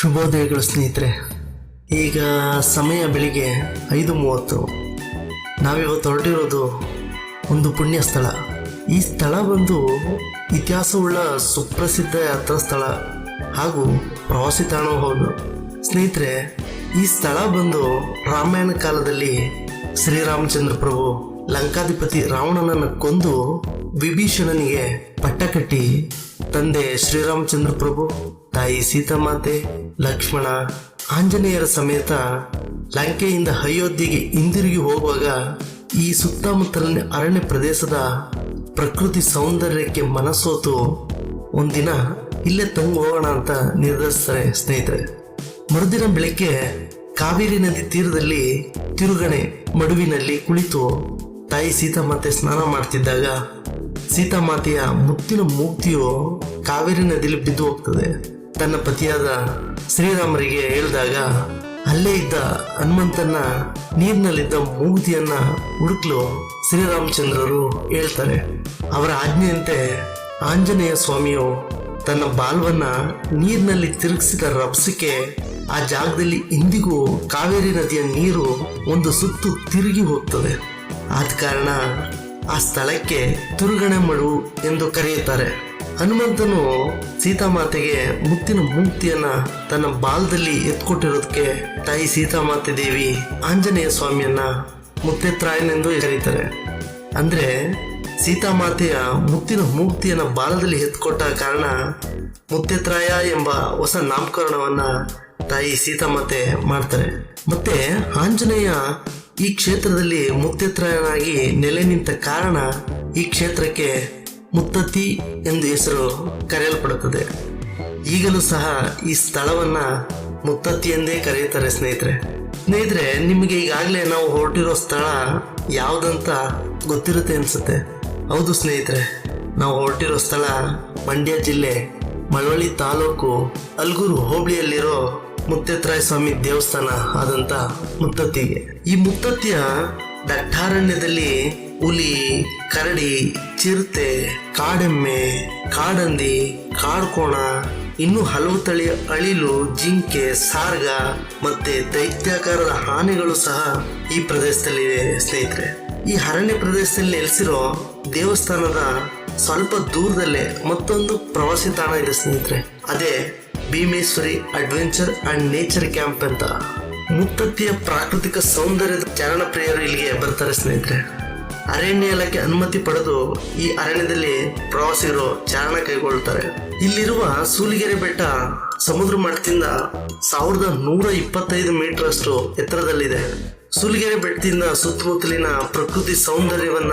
ಶುಭೋದಯಗಳು ಸ್ನೇಹಿತರೆ. ಈಗ ಸಮಯ ಬೆಳಿಗ್ಗೆ ಐದು ಮೂವತ್ತು. ನಾವಿವತ್ತು ಹೊರಟಿರೋದು ಒಂದು ಪುಣ್ಯ ಸ್ಥಳ. ಈ ಸ್ಥಳ ಬಂದು ಇತಿಹಾಸವುಳ್ಳ ಸುಪ್ರಸಿದ್ಧ ಯಾತ್ರಾ ಸ್ಥಳ ಹಾಗೂ ಪ್ರವಾಸಿ ತಾಣವೂ ಹೌದು. ಸ್ನೇಹಿತರೆ, ಈ ಸ್ಥಳ ಬಂದು ರಾಮಾಯಣ ಕಾಲದಲ್ಲಿ ಶ್ರೀರಾಮಚಂದ್ರ ಪ್ರಭು ಲಂಕಾಧಿಪತಿ ರಾವಣನನ್ನು ಕೊಂದು ವಿಭೀಷಣನಿಗೆ ಪಟ್ಟ ಕಟ್ಟಿ, ತಂದೆ ಶ್ರೀರಾಮಚಂದ್ರ ಪ್ರಭು, ತಾಯಿ ಸೀತಾಮಾತೆ, ಲಕ್ಷ್ಮಣ, ಆಂಜನೇಯರ ಸಮೇತ ಲಂಕೆಯಿಂದ ಅಯೋಧ್ಯೆಗೆ ಹಿಂದಿರುಗಿ ಹೋಗುವಾಗ ಈ ಸುತ್ತಮುತ್ತಲಿನ ಅರಣ್ಯ ಪ್ರದೇಶದ ಪ್ರಕೃತಿ ಸೌಂದರ್ಯಕ್ಕೆ ಮನಸೋತು, ಒಂದಿನ ಇಲ್ಲೇ ತಂಗು ಹೋಗೋಣ ಅಂತ ನಿರ್ಧರಿಸ್ತಾರೆ ಸ್ನೇಹಿತರೆ. ಮರುದಿನ ಬೆಳಗ್ಗೆ ಕಾವೇರಿ ನದಿ ತೀರದಲ್ಲಿ ತಿರುಗಣೆ ಮಡುವಿನಲ್ಲಿ ಕುಳಿತು ತಾಯಿ ಸೀತಾಮಾತೆ ಸ್ನಾನ ಮಾಡ್ತಿದ್ದಾಗ ಸೀತಾಮಾತೆಯ ಮುತ್ತಿನ ಮೂರ್ತಿಯು ಕಾವೇರಿ ನದಿಯಲ್ಲಿ ಬಿದ್ದು ಹೋಗ್ತದೆ. ತನ್ನ ಪತಿಯಾದ ಶ್ರೀರಾಮರಿಗೆ ಹೇಳಿದಾಗ, ಅಲ್ಲೇ ಇದ್ದ ಹನುಮಂತನ ನೀರಿನಲ್ಲಿದ್ದ ಮೂಗುತಿಯನ್ನ ಹುಡುಕ್ಲು ಶ್ರೀರಾಮಚಂದ್ರರು ಹೇಳ್ತಾರೆ. ಅವರ ಆಜ್ಞೆಯಂತೆ ಆಂಜನೇಯ ಸ್ವಾಮಿಯು ತನ್ನ ಬಾಲ್ವನ್ನ ನೀರಿನಲ್ಲಿ ತಿರುಗಿಸಿದ ರಭಸಕ್ಕೆ ಆ ಜಾಗದಲ್ಲಿ ಇಂದಿಗೂ ಕಾವೇರಿ ನದಿಯ ನೀರು ಒಂದು ಸುತ್ತು ತಿರುಗಿ ಹೋಗ್ತದೆ. ಆದ ಕಾರಣ ಆ ಸ್ಥಳಕ್ಕೆ ತುರುಗಣೆ ಮಡು ಎಂದು ಕರೆಯುತ್ತಾರೆ. ಹನುಮಂತನು ಸೀತಾಮಾತೆಗೆ ಮುತ್ತಿನ ಮೂರ್ತಿಯನ್ನ ತನ್ನ ಬಾಲದಲ್ಲಿ ಎತ್ಕೊಟ್ಟಿರೋದಕ್ಕೆ, ತಾಯಿ ಸೀತಾಮಾತೆ ದೇವಿ ಆಂಜನೇಯ ಸ್ವಾಮಿಯನ್ನ ಮುತ್ತೆತ್ರಾಯನೆಂದು ಕರೀತಾರೆ. ಅಂದ್ರೆ ಸೀತಾಮಾತೆಯ ಮುತ್ತಿನ ಮೂರ್ತಿಯನ್ನ ಬಾಲದಲ್ಲಿ ಎತ್ಕೊಟ್ಟ ಕಾರಣ ಮುತ್ತೆತ್ರಾಯ ಎಂಬ ಹೊಸ ನಾಮಕರಣವನ್ನ ತಾಯಿ ಸೀತಾಮಾತೆ ಮಾಡ್ತಾರೆ. ಮತ್ತೆ ಆಂಜನೇಯ ಈ ಕ್ಷೇತ್ರದಲ್ಲಿ ಮುಕ್ತತ್ರಯನಾಗಿ ನೆಲೆ ನಿಂತ ಕಾರಣ ಈ ಕ್ಷೇತ್ರಕ್ಕೆ ಮುತ್ತತ್ತಿ ಎಂದು ಹೆಸರು ಕರೆಯಲ್ಪಡುತ್ತದೆ. ಈಗಲೂ ಸಹ ಈ ಸ್ಥಳವನ್ನ ಮುತ್ತತ್ತಿ ಎಂದೇ ಕರೆಯುತ್ತಾರೆ ಸ್ನೇಹಿತರೆ. ಸ್ನೇಹಿತರೆ, ನಿಮಗೆ ಈಗಾಗಲೇ ನಾವು ಹೊರಟಿರೋ ಸ್ಥಳ ಯಾವುದಂತ ಗೊತ್ತಿರುತ್ತೆ ಅನ್ಸುತ್ತೆ. ಹೌದು ಸ್ನೇಹಿತರೆ, ನಾವು ಹೊರಟಿರೋ ಸ್ಥಳ ಮಂಡ್ಯ ಜಿಲ್ಲೆ ಮಳವಳ್ಳಿ ತಾಲೂಕು ಅಲ್ಗೂರು ಹೋಬಳಿಯಲ್ಲಿರೋ ಮುತ್ತೆತ್ರಾಯ ಸ್ವಾಮಿ ದೇವಸ್ಥಾನ ಆದಂತ ಮುತ್ತತ್ತಿಗೆ ಈ ಮುತ್ತತ್ತಿಯ ದಟ್ಟಾರಣ್ಯದಲ್ಲಿ ಹುಲಿ, ಕರಡಿ, ಚಿರತೆ, ಕಾಡೆಮ್ಮೆ, ಕಾಡಂದಿ, ಕಾಡ್ಕೋಣ, ಇನ್ನು ಹಲವು ತಳಿಯ ಅಳಿಲು, ಜಿಂಕೆ, ಸಾರ್ಗ ಮತ್ತೆ ದೈತ್ಯಾಕಾರದ ಆನೆಗಳು ಸಹ ಈ ಪ್ರದೇಶದಲ್ಲಿವೆ ಸ್ನೇಹಿತರೆ. ಈ ಅರಣ್ಯ ಪ್ರದೇಶದಲ್ಲಿ ನೆಲೆಸಿರೋ ದೇವಸ್ಥಾನದ ಸ್ವಲ್ಪ ದೂರದಲ್ಲೇ ಮತ್ತೊಂದು ಪ್ರವಾಸಿ ತಾಣ ಇದೆ ಸ್ನೇಹಿತರೆ. ಅದೇ Bhimeshwari adventure and nature camp ಅಂತ. ಮುತ್ತತ್ತಿಯ ಪ್ರಾಕೃತಿಕ ಸೌಂದರ್ಯದ ಚಾರಣ ಪ್ರಿಯರು ಇಲ್ಲಿಗೆ ಬರ್ತಾರೆ ಸ್ನೇಹಿತರೆ. ಅರಣ್ಯ ಇಲಾಖೆ ಅನುಮತಿ ಪಡೆದು ಈ ಅರಣ್ಯದಲ್ಲಿ ಪ್ರವಾಸಿಗರು ಚಾರಣ ಕೈಗೊಳ್ಳುತ್ತಾರೆ. ಇಲ್ಲಿರುವ ಸೂಲಿಗೆರೆ ಬೆಟ್ಟ ಸಮುದ್ರ ಮಟ್ಟದಿಂದ ಸಾವಿರದ ನೂರ ಇಪ್ಪತ್ತೈದು ಮೀಟರ್ ಅಷ್ಟು ಎತ್ತರದಲ್ಲಿದೆ. ಸೂಲಿಗೆರೆ ಬೆಟ್ಟದಿಂದ ಸುತ್ತಮುತ್ತಲಿನ ಪ್ರಕೃತಿ ಸೌಂದರ್ಯವನ್ನ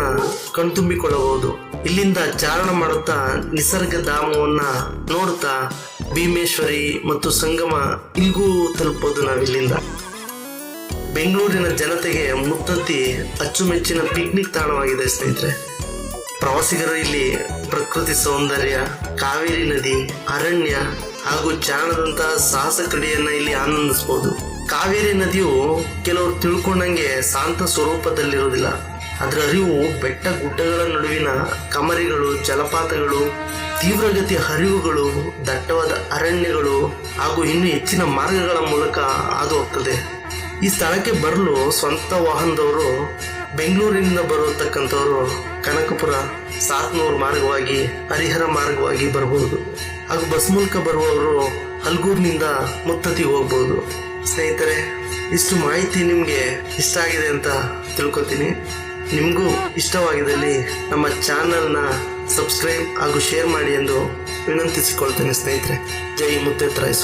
ಕಣ್ತುಂಬಿಕೊಳ್ಳಬಹುದು. ಇಲ್ಲಿಂದ ಚಾರಣ ಮಾಡುತ್ತಾ ನಿಸರ್ಗ ಧಾಮವನ್ನ ನೋಡುತ್ತಾ ಭೀಮೇಶ್ವರಿ ಮತ್ತು ಸಂಗಮ ಇಲ್ಲಿಗೂ ತಲುಪೋದು ನಾವಿಲ್ಲಿಂದ. ಬೆಂಗಳೂರಿನ ಜನತೆಗೆ ಮುತ್ತತ್ತಿ ಅಚ್ಚುಮೆಚ್ಚಿನ ಪಿಕ್ನಿಕ್ ತಾಣವಾಗಿದೆ ಸ್ನೇಹಿತರೆ. ಪ್ರವಾಸಿಗರು ಇಲ್ಲಿ ಪ್ರಕೃತಿ ಸೌಂದರ್ಯ, ಕಾವೇರಿ ನದಿ, ಅರಣ್ಯ ಹಾಗೂ ಚಾರಣದಂತಹ ಸಾಹಸ ಕ್ರೀಡೆಯನ್ನ ಇಲ್ಲಿ ಆನಂದಿಸಬಹುದು ಕಾವೇರಿ ನದಿಯು ಕೆಲವರು ತಿಳ್ಕೊಂಡಂಗೆ ಶಾಂತ ಸ್ವರೂಪದಲ್ಲಿರುವುದಿಲ್ಲ. ಅದರ ಅರಿವು ಬೆಟ್ಟ ಗುಡ್ಡಗಳ ನಡುವಿನ ಕಮರಿಗಳು, ಜಲಪಾತಗಳು ತೀವ್ರಗತಿಯ ಹರಿವುಗಳು ದಟ್ಟವಾದ ಹಾಗೂ ಇನ್ನೂ ಹೆಚ್ಚಿನ ಮಾರ್ಗಗಳ ಮೂಲಕ ಹಾದು ಹೋಗ್ತದೆ ಈ ಸ್ಥಳಕ್ಕೆ ಬರಲು ಸ್ವಂತ ವಾಹನದವರು, ಬೆಂಗಳೂರಿನಿಂದ ಬರತಕ್ಕಂಥವರು ಕನಕಪುರ ಸಾತ್ನೂರು ಮಾರ್ಗವಾಗಿ, ಹರಿಹರ ಮಾರ್ಗವಾಗಿ ಬರಬಹುದು. ಹಾಗೂ ಬಸ್ ಮೂಲಕ ಬರುವವರು ಹಲ್ಗೂರಿನಿಂದ ಮುತ್ತತಿಗೆ ಹೋಗ್ಬೋದು ಸ್ನೇಹಿತರೆ, ಇಷ್ಟು ಮಾಹಿತಿ ನಿಮಗೆ ಇಷ್ಟ ಆಗಿದೆ ಅಂತ ತಿಳ್ಕೊತೀನಿ. ನಿಮಗೂ ಇಷ್ಟವಾಗಿದ್ದಲ್ಲಿ ನಮ್ಮ ಚಾನಲ್ನ ಸಬ್ಸ್ಕ್ರೈಬ್ ಹಾಗೂ ಶೇರ್ ಮಾಡಿ ಎಂದು ವಿನಂತಿಸಿಕೊಳ್ತೇನೆ ಸ್ನೇಹಿತರೆ. ಜೈ ಮುತ್ತೆತ್ರಾಯ